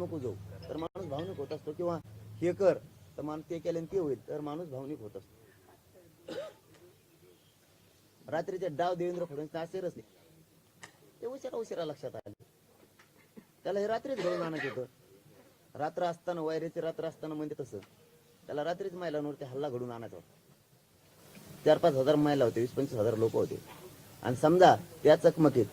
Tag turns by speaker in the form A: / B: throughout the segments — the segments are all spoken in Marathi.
A: नको जाऊ. तर माणूस भावनिक होत असतो किंवा हे कर तर माणूस ते केल्याने ते होईल तर माणूस भावनिक होत असतो. रात्रीचे डाव देवेंद्र फडणवीस असे नाही ते उशिरा उशिरा लक्षात आले. त्याला हे रात्रीच घडून आणायचं होतं. रात्र असताना वायरेची रात्र असताना म्हणजे तसं. त्याला रात्रीच महिलांवरती हल्ला घडून आणायचा होता. चार पाच हजार महिला होते वीस पंचवीस हजार लोक होते. आणि समजा त्या चकमकीत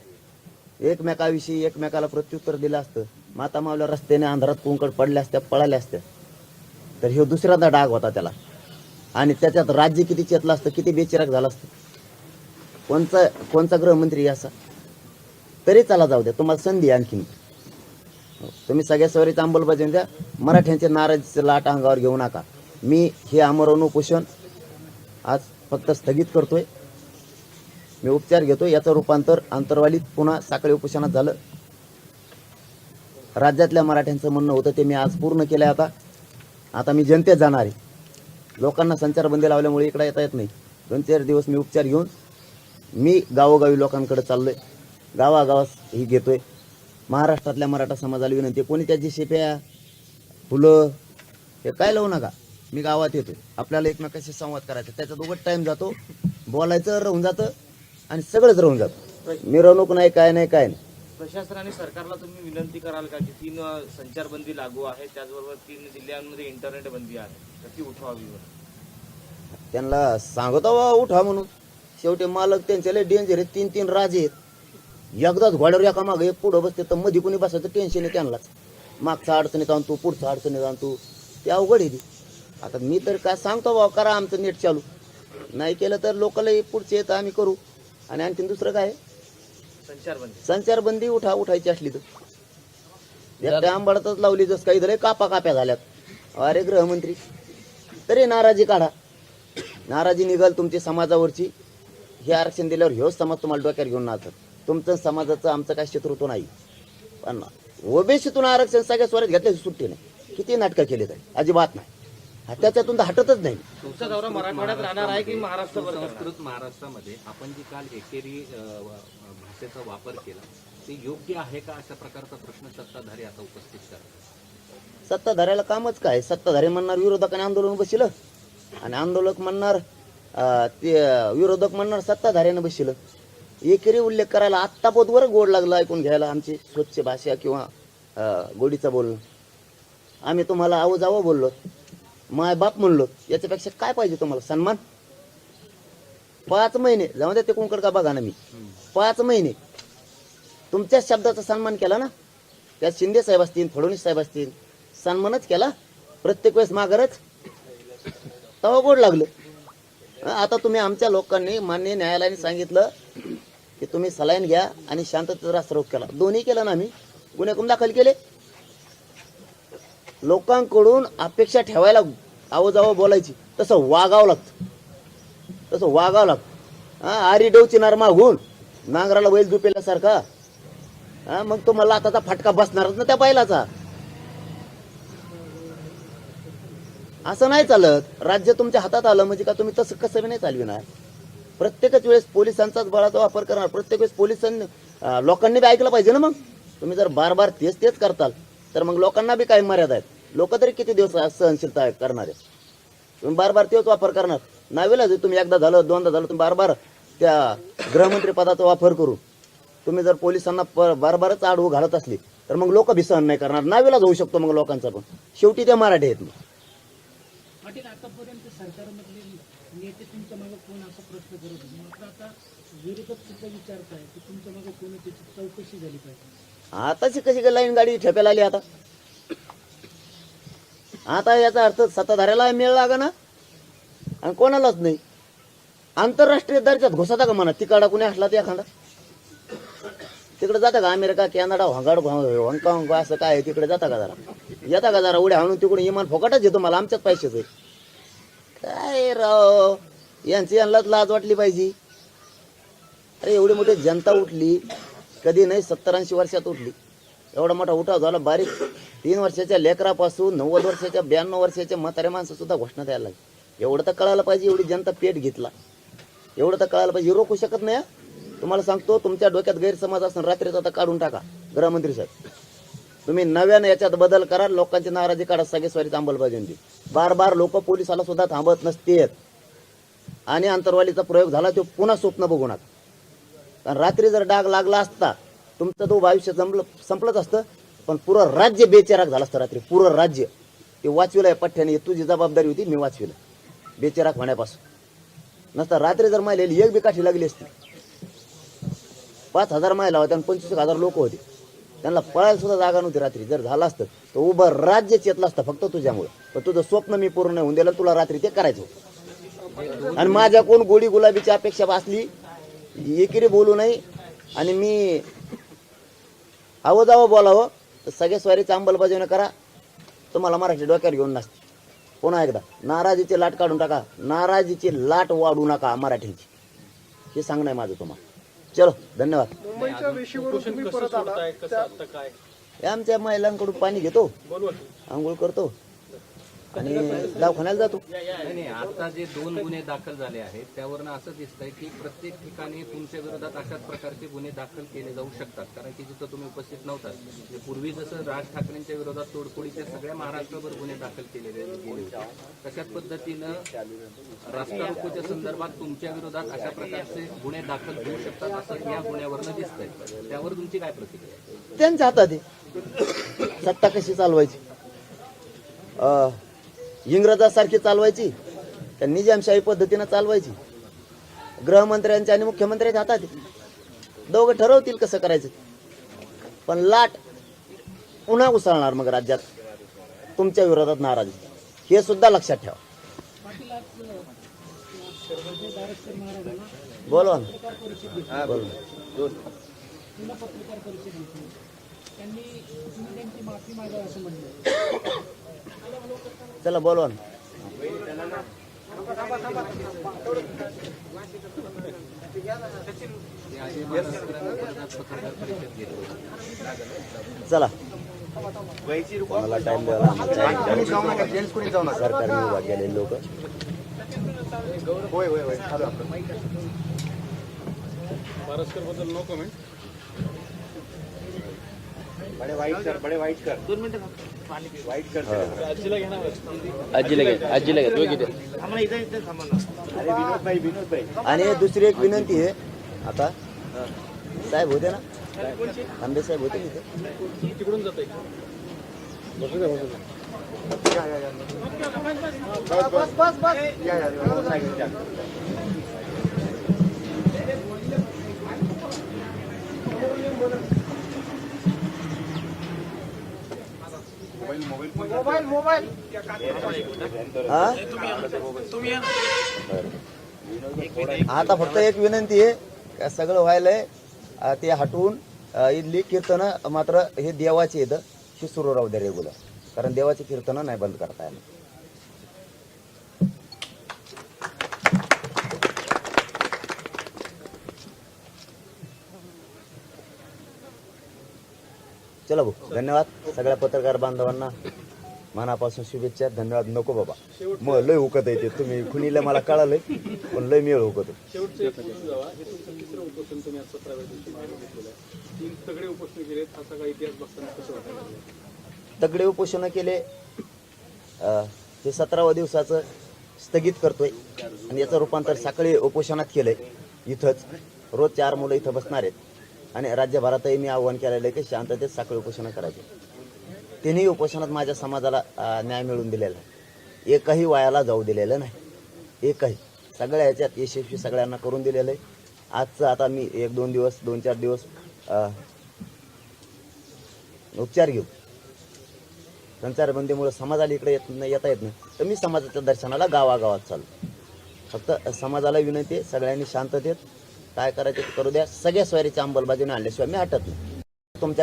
A: एकमेकाविषयी एकमेकाला प्रत्युत्तर दिलं असतं. माता मावल्या रस्त्याने अंधारात कुंकड पडल्या असत्या पळाल्या असत्या तर ह्यो दुसऱ्यांदा डाग होता त्याला. आणि त्याच्यात राज्य किती चेतलं असतं किती बेचिराग झालं असतं. कोणचा कोणचा गृहमंत्री असा? तरी चला जाऊ द्या तुम्हाला संधी आणखीन. तुम्ही सगळ्या सवरीचा अंमलबजावणी द्या. मराठ्यांचे नाराजीचे लाट अंगावर घेऊ नका. मी हे आमरण उपोषण आज फक्त स्थगित करतोय. मी उपचार घेतो याचं रूपांतर आंतरवालीत पुन्हा साखळी उपोषणात झालं. राज्यातल्या मराठ्यांचं म्हणणं होतं ते मी आज पूर्ण केलं आहे आता. आता मी जनतेत जाणार आहे. लोकांना संचारबंदी लावल्यामुळे इकडे येता येत नाही. दोन चार दिवस मी उपचार घेऊन मी गावोगावी लोकांकडे आहे गावागावात ही घेतो आहे महाराष्ट्रातल्या मराठा समाजाला विनंती कोणी त्याची शेप्या फुलं हे काय लावू नका. मी गावात येतो आपल्याला एकमेकाशी संवाद करायचा त्याचा दोघं टाइम जातो. बोलायचं राहून जातं. आणि सगळंच राहून जातं. मिरवणूक नाही काय नाही काय नाही.
B: प्रशासन आणि सरकारला तुम्ही विनंती कराल का की तीन संचारबंदी लागू आहे? त्याचबरोबर तीन जिल्ह्यांमध्ये इंटरनेट बंदी आहे. तर ती उठवावी
A: त्यांना सांगतो बा उठा म्हणून. शेवटी मालक त्यांचे लय डेंजर आहेत. तीन तीन राजे आहेत. एकदाच घोड्यावर एका मागे एक पुढं बसते तर मध्ये कोणी बसायचं टेन्शन आहे त्यांनाच. मागचा अडचणीत आणतो पुढचा अडचणीत आणतो ते. अवघड आहे ती. आता मी तर काय सांगतो बा करा आमचं नेट चालू. नाही केलं तर लोकांना पुढचे येतं आम्ही करू. आणि आणखीन दुसरं काय? आहे?
B: संचारबंदी.
A: संचारबंदी उठा उठायची असली तर. एकट्या आंबाडातच लावली जस काही तरी कापा काप्या झाल्यात. अरे गृहमंत्री तरी नाराजी काढा. नाराजी निघाल तुमची समाजावरची. हे आरक्षण दिल्यावर ह्योच समाज तुम्हाला डोक्यात घेऊन नाचत. तुमचं समाजाचं आमचं काय शत्रुत्व नाही. पण ओबीसीतून आरक्षण सगळ्या स्वरात घेतल्याची सुट्टी नाही. किती नाटकं केली तरी अजिबात नाही. त्याच्यातून तर हटतच नाही.
B: तुमचा दौरा मराठवाड्यात राहणार आहे की महाराष्ट्रभर?
C: संस्कृत महाराष्ट्रामध्ये आपण जी काल एकेरी भाषेचा वापर केला ते योग्य आहे का अशा प्रकारचा प्रश्न सत्ताधारी आता उपस्थित करतात?
A: सत्ताधाऱ्याला कामच काय? सत्ताधारी म्हणणार विरोधकाने आंदोलन बसिलं आणि आंदोलक म्हणणार ते विरोधक म्हणणार सत्ताधाऱ्यानं बसिलं एकेरी उल्लेख करायला आत्ता पोतवर गोड लागला ऐकून घ्यायला आमची स्वच्छ भाषा किंवा गोडीचं बोलणं. आम्ही तुम्हाला आहो जावं बोललो. माय बाप म्हणलो याच्यापेक्षा काय पाहिजे तुम्हाला? सन्मान? पाच महिने जाऊ द्या ते कोणकड का बघा ना मी. पाच महिने. तुमच्या शब्दाचा सन्मान केला ना? त्यात शिंदे साहेब असतील फडणवीस साहेब असतील सन्मानच केला? प्रत्येक वेळेस माघारच? तवा गोड लागलं. आता तुम्ही आमच्या लोकांनी मान्य न्यायालयाने सांगितलं की तुम्ही सलाईन घ्या आणि शांततेचा रास्तारोख केला. दोन्ही केलं ना आम्ही? गुन्हे करून दाखल केले? लोकांकडून अपेक्षा ठेवायला आवाजावं बोलायची. तसं वागावं लागतं. तसं वागावं लागतं. हा आरी डवची नरमा होऊन नांगराला बैल दुपेल्यासारखा हा मग तुम्हाला आताचा फटका बसणारच ना त्या बैलाचा. असं नाही चालत. राज्य तुमच्या हातात आलं म्हणजे का तुम्ही तसं कसं बी नाही चालविणार? प्रत्येकच वेळेस पोलिसांचाच बळाचा वापर करणार. प्रत्येक वेळेस पोलिसांनी लोकांनी बी ऐकलं पाहिजे ना मग? तुम्ही जर बार बार तेच तेच करताल तर मग लोकांना बी काही मर्यादा आहेत. लोक तरी किती दिवस सहनशीलता करणार? आहे तुम्ही बार बार तेच वापर करणार. नावेला तुम्ही एकदा झालं दोनदा झालं तुम्ही बार बार त्या गृहमंत्री पदाचा वापर करू. तुम्ही जर पोलिसांना बार बारच आडवू घालत असली तर मग लोक बी सहन नाही करणार. नावेला जाऊ शकतो मग लोकांचा पण. शेवटी ते मराठी आहेत मग.
D: आतापर्यंत सरकारमधले नेते तुमच्या मागे कोण असा प्रश्न करत होते? मात्र आता विरोधक सुद्धा विचारत आहे की तुमच्या मागे कोण त्याची चौकशी झाली पाहिजे.
A: आताची कशी काय लाईन गाडी ठेप्याला आली आता? आता याचा अर्थ सत्ताधाऱ्याला मेळ लागा ना आणि कोणालाच नाही. आंतरराष्ट्रीय दर्जात घुसता का म्हणा? तिकडा कुणी असला ते एखादा. तिकडे जाता का अमेरिका कॅनडा हंगाड हॉंगकॉंग असं काय तिकडे जाता का जरा? येता का जरा? उड्या हाणून तिकडून इमान फोकाटच येतो मला आमच्याच पैशाचं काय राव? यांची यांनाच लाज वाटली पाहिजे. अरे एवढी मोठी जनता उठली. कधी नाही सत्तर ऐंशी वर्षात उठली. एवढा मोठा उठाव झाला बारीक. तीन वर्षाच्या लेकरापासून नव्वद वर्षाच्या ब्याण्णव वर्षाच्या म्हाताऱ्या माणसंसुद्धा घोषणा द्यायला लागली. एवढं तर कळायला पाहिजे एवढी जनता पेट घेतला. एवढं तर कळायला पाहिजे. रोखू शकत नाही तुम्हाला सांगतो तुमच्या डोक्यात गैरसमज असून रात्रीचा आता काढून टाका गृहमंत्री साहेब. तुम्ही नव्यानं याच्यात बदल करा लोकांची नाराजी काढा सगळे स्वारीची अंमलबजावणी बार बार लोक पोलिसाला सुद्धा थांबत नसतेत आणि अंतरवालीचा प्रयोग झाला तो पुन्हा स्वप्न बघू नका कारण रात्री जर डाग लागला असता तुमचं तो आयुष्य जमलं संपलंच असतं. पण पुरं राज्य बेचेराक झालं असतं रात्री. पुरं राज्य. ते वाचविलं पठ्ठ्याने. तुझी जबाबदारी होती मी वाचविलं. बेचेराक होण्यापासून. नसता रात्री जर मायलेली एक बी काठी लागली असती. पाच हजार महिला होत्या आणि पंचवीस एक हजार लोक होते. त्यांना पळायला सुद्धा जागा नव्हती रात्री. जर झालं असतं तर उभं राज्य चेतलं असतं फक्त तुझ्यामुळे. पण तुझं स्वप्न मी पूर्ण होऊन दिलं तुला रात्री ते करायचं होतं. आणि माझ्या कोण गोडी गुलाबीची अपेक्षा असली एकीने बोलू नाही आणि मी हवं जावं बोलावं. तर सगळ्या स्वारीची अंमलबजावणी करा. तुम्हाला मराठी डोक्यावर घेऊन नसते पुन्हा एकदा नाराजीची लाट काढून टाका. नाराजीची लाट वाढू नका मराठीची. हे सांगणं आहे माझं तुम्हाला. चलो धन्यवाद. आमच्या महिलांकडून पाणी घेतो. आंघोळ करतो. आणि दवाखान्याला जातो.
C: नाही नाही आता जे दोन गुन्हे दाखल झाले आहेत त्यावरनं असं दिसतंय की प्रत्येक ठिकाणी तुमच्या विरोधात अशाच प्रकारचे गुन्हे दाखल केले जाऊ शकतात. कारण की जिथं तुम्ही उपस्थित नव्हतात म्हणजे पूर्वी जसं राज ठाकरेंच्या विरोधात तोडफोडीचे सगळ्या महाराष्ट्रभर गुन्हे दाखल केलेले गेले होते. तशाच पद्धतीनं रास्ता रोकोच्या संदर्भात तुमच्या विरोधात अशा प्रकारचे गुन्हे दाखल होऊ शकतात असं या गुन्ह्यावरनं दिसतंय. त्यावर तुमची काय प्रतिक्रिया आहे?
A: त्यांच्या हातात आहे सत्ता कशी चालवायची? अं, इंग्रजासारखी चालवायची. का निजामशाही पद्धतीनं चालवायची. गृहमंत्र्यांच्या आणि मुख्यमंत्र्यांच्या हातात दोघं ठरवतील कसं करायचं. पण लाट पुन्हा उसळणार मग राज्यात. तुमच्या विरोधात नाराजी. हे सुद्धा लक्षात ठेवा.
D: पाटील आज अं, म्हणजे दारेश्वर महाराजांना
A: बोलवा ना.
D: पत्रकार परिषद घेतली
A: बोल ना.
D: पुन्हा पत्रकार परिषद
C: ते अजय महाराष्ट्रांच्या विरोधात पत्रकार परिषद घेतली होती.
A: चला मला टाइम द्यावा सरकारने उभा केलेले लोक आणि दुसरी एक विनंती आहे. आता साहेब होते ना? आंबे साहेब होते तिथे
E: मोबाईल मोबाईल.
A: हा? आता फक्त एक विनंती आहे का सगळं व्हायलंय ते हटवून अं, इथली कीर्तनं मात्र हे देवाची इथं ही सुरू राहू द्या रेग्युलर कारण देवाची कीर्तनं नाही बंद करता येणार. चला भाऊ धन्यवाद सगळ्या पत्रकार बांधवांना. मनापासून शुभेच्छा धन्यवाद. नको बाबा. मग लय हुकत येते तुम्ही खुणीला मला कळालंय पण लय मिळ हुकत
F: आहे. लागलं?
A: तगडे उपोषण केले हे सतराव्या दिवसाचं स्थगित करतोय. आणि याचं रूपांतर साखळी उपोषणात केलंय. इथंच रोज चार मुलं इथं बसणार आहेत. आणि राज्यभरातही मी आव्हान केलेलं आहे की शांततेत साखळी उपोषणं करायचे. तिन्ही उपोषणात माझ्या समाजाला न्याय मिळवून दिलेला आहे. एकही वायाला जाऊ दिलेलं नाही. एकही. सगळ्या याच्यात यशस्वी सगळ्यांना करून दिलेलं आहे. आजचं आता मी एक दोन दिवस दोन चार दिवस उपचार घेऊ. संचारबंदीमुळे समाजाला इकडे येत नाही येता येत नाही. तर मी समाजाच्या दर्शनाला गावागावात चाललो. फक्त समाजाला विनंती आहे सगळ्यांनी शांततेत काय करायचं ते करू द्या. सगळ्या स्वारीच्या अंमलबजावणी आणल्याशिवाय मी हटत नाही. तुमच्या